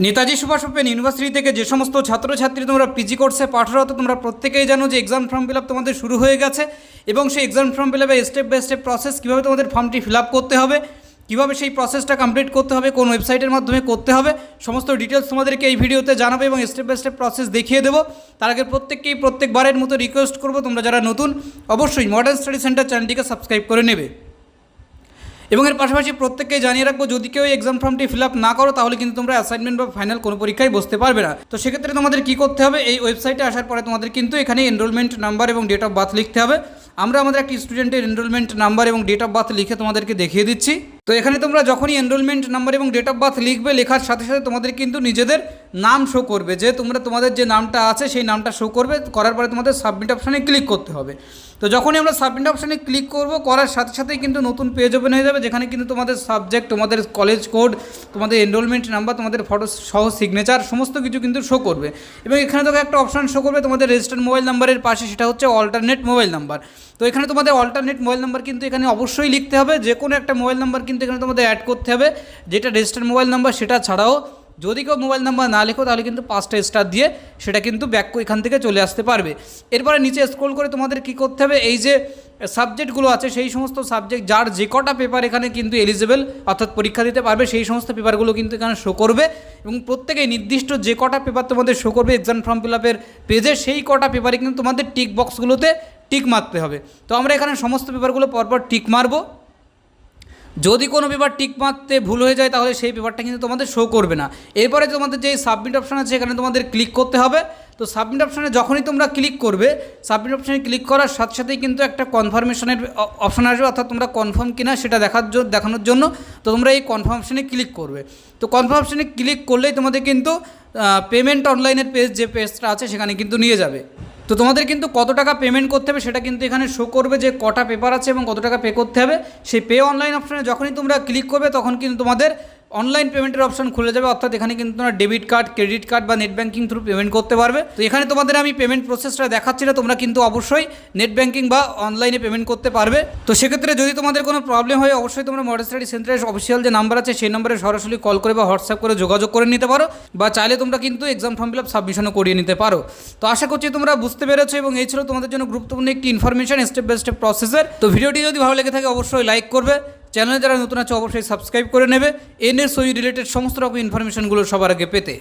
Netaji Subhash open university থেকে যে সমস্ত ছাত্রছাত্রী তোমরা পিজি কোর্সে পাঠরত, তোমরা প্রত্যেকেই জানো যে এক্সাম ফর্ম ফিল তোমাদের শুরু হয়ে গেছে এবং সেই exam form fill step by step process কীভাবে তোমাদের ফর্মটি ফিল করতে হবে, কীভাবে সেই প্রসেসটা কমপ্লিট করতে হবে, কোন ওয়েবসাইটের মাধ্যমে করতে হবে, সমস্ত ডিটেলস তোমাদেরকে এই ভিডিওতে জানাবে এবং স্টেপ বাই স্টেপ প্রসেস দেখিয়ে দেবো। তার আগে প্রত্যেককেই প্রত্যেকবারের মতো রিকোয়েস্ট করব, তোমরা যারা নতুন, অবশ্যই মডার্ন স্টাডি সেন্টার চ্যানেলটিকে সাবস্ক্রাইব করে নেবে। এবং এর পাশাপাশি প্রত্যেককে জানিয়ে রাখব, যদি কেউ এক্সাম ফর্মটি ফিল আপ না করো, তাহলে কিন্তু তোমরা অ্যাসাইনমেন্ট বা ফাইনাল কোনো পরীক্ষায় বসতে পারবে না। তো সেক্ষেত্রে তোমাদের কী করতে হবে? এই ওয়েবসাইটে আসার পরে তোমাদের কিন্তু এখানে এনরোলমেন্ট নাম্বার এবং ডেট অফ বার্থ লিখতে হবে। আমরা আমাদের একটি স্টুডেন্টের এনরোলমেন্ট নাম্বার এবং ডেট অফ বার্থ লিখে তোমাদেরকে দেখিয়ে দিচ্ছি। তো এখানে তোমরা যখনই এনরোলমেন্ট নাম্বার এবং ডেট অফ বার্থ লিখবে, লেখার সাথে সাথে তোমাদের কিন্তু নিজেদের নাম শো করবে। যে তোমরা তোমাদের যে নামটা আছে, সেই নামটা শো করবে। করার পরে তোমাদের সাবমিট অপশানে ক্লিক করতে হবে। তো যখনই আমরা সাবমিট অপশানে ক্লিক করব, করার সাথে সাথেই কিন্তু নতুন পেজ ওপেন হয়ে যাবে, যেখানে কিন্তু তোমাদের সাবজেক্ট তোমাদের কলেজ কোড তোমাদের এনরোলমেন্ট নাম্বার তোমাদের ফটো সহ সিগনেচার সমস্ত কিছু কিন্তু শো করবে। এবং এখানে তোকে একটা অপশান শো করবে, তোমাদের রেজিস্টার্ড মোবাইল নাম্বারের পাশে, সেটা হচ্ছে অল্টারনেট মোবাইল নাম্বার তো এখানে তোমাদের অল্টারনেট মোবাইল নাম্বার কিন্তু এখানে অবশ্যই লিখতে হবে। যে কোনো একটা মোবাইল নাম্বার কিন্তু এখানে তোমাদের অ্যাড করতে হবে। যেটা রেজিস্টার্ড মোবাইল নাম্বার সেটা ছাড়াও যদি কেউ মোবাইল নাম্বার না লেখো, তাহলে কিন্তু পাঁচটা স্টার দিয়ে সেটা কিন্তু ব্যাক এখান থেকে চলে আসতে পারবে। এরপরে নিচে স্ক্রোল করে তোমাদের কি করতে হবে, এই যে সাবজেক্টগুলো আছে, সেই সমস্ত সাবজেক্ট যার যে কটা পেপার এখানে কিন্তু এলিজেবল অর্থাৎ পরীক্ষা দিতে পারবে, সেই সমস্ত পেপারগুলো কিন্তু এখানে শো করবে। এবং প্রত্যেকেই নির্দিষ্ট যে কটা পেপার তোমাদের শো করবে এক্সাম ফর্ম ফিল আপের পেজে সেই কটা পেপারে কিন্তু তোমাদের টিক বক্সগুলোতে টিক মারতে হবে। তো আমরা এখানে সমস্ত পেপারগুলো পরপর টিক মারবো। যদি কোনো পেপার টিক মারতে ভুল হয়ে যায়, তাহলে সেই পেপারটা কিন্তু তোমাদের শো করবে না। এরপরে তোমাদের যে সাবমিট অপশান আছে এখানে তোমাদের ক্লিক করতে হবে। তো সাবমিট অপশানে যখনই তোমরা ক্লিক করবে সাবমিট অপশানে ক্লিক করার সাথে সাথেই কিন্তু একটা কনফার্মেশনের অপশান আসবে, অর্থাৎ তোমরা কনফার্ম কিনা সেটা দেখার জন্য দেখানোর জন্য তো তোমরা এই কনফার্ম অপশানে ক্লিক করবে। তো কনফার্ম অপশানে ক্লিক করলেই তোমাদের কিন্তু পেমেন্ট অনলাইনের পেজ যে পেজটা আছে, সেখানে কিন্তু নিয়ে যাবে। তো তোমাদের কিন্তু কত টাকা পেমেন্ট করতে হবে সেটা কিন্তু এখানে শো করবে যে কটা পেপার আছে এবং কত টাকা পে করতে হবে। সেই পে অনলাইন অপশানে যখনই তোমরা ক্লিক করবে, তখন কিন্তু তোমাদের অনলাইন পেমেন্টের অপশন খুলে যাবে, অর্থাৎ এখানে কিন্তু তোমরা ডেবিট কার্ড ক্রেডিট কার্ড বা নেট ব্যাঙ্কিং থ্রু পেমেন্ট করতে পারবে। তো এখানে তোমাদের আমি পেমেন্ট প্রসেসটা দেখাচ্ছি না, তোমরা কিন্তু অবশ্যই নেট ব্যাঙ্কিং বা অনলাইনে পেমেন্ট করতে পারবে। তো সেক্ষেত্রে যদি তোমাদের কোনো প্রবলেম হয়, অবশ্যই তোমরা মডেল স্টাডি সেন্টারের অফিসিয়াল যে নাম্বার আছে, সেই নম্বরে সরাসরি কল করে বা হোয়াটসঅ্যাপ করে যোগাযোগ করে নিতে পারো, বা চাইলে তোমরা কিন্তু এক্সাম ফর্ম ফিল আপ সাবমিশনও করিয়ে নিতে পারো। তো আশা করছি তোমরা বুঝতে পেরেছ এবং এই ছিল তোমাদের জন্য গুরুত্বপূর্ণ একটি ইনফরমেশন স্টেপ বাই স্টেপ প্রসেসের তো ভিডিওটি যদি ভালো লেগে থাকে, অবশ্যই লাইক করবে। চ্যানেলে যারা নতুন আছে, অবশ্যই সাবস্ক্রাইব করে নেবে। এনএসওই রিলেটেড সমস্ত রকম ইনফরমেশনগুলো সবার আগে পেতে।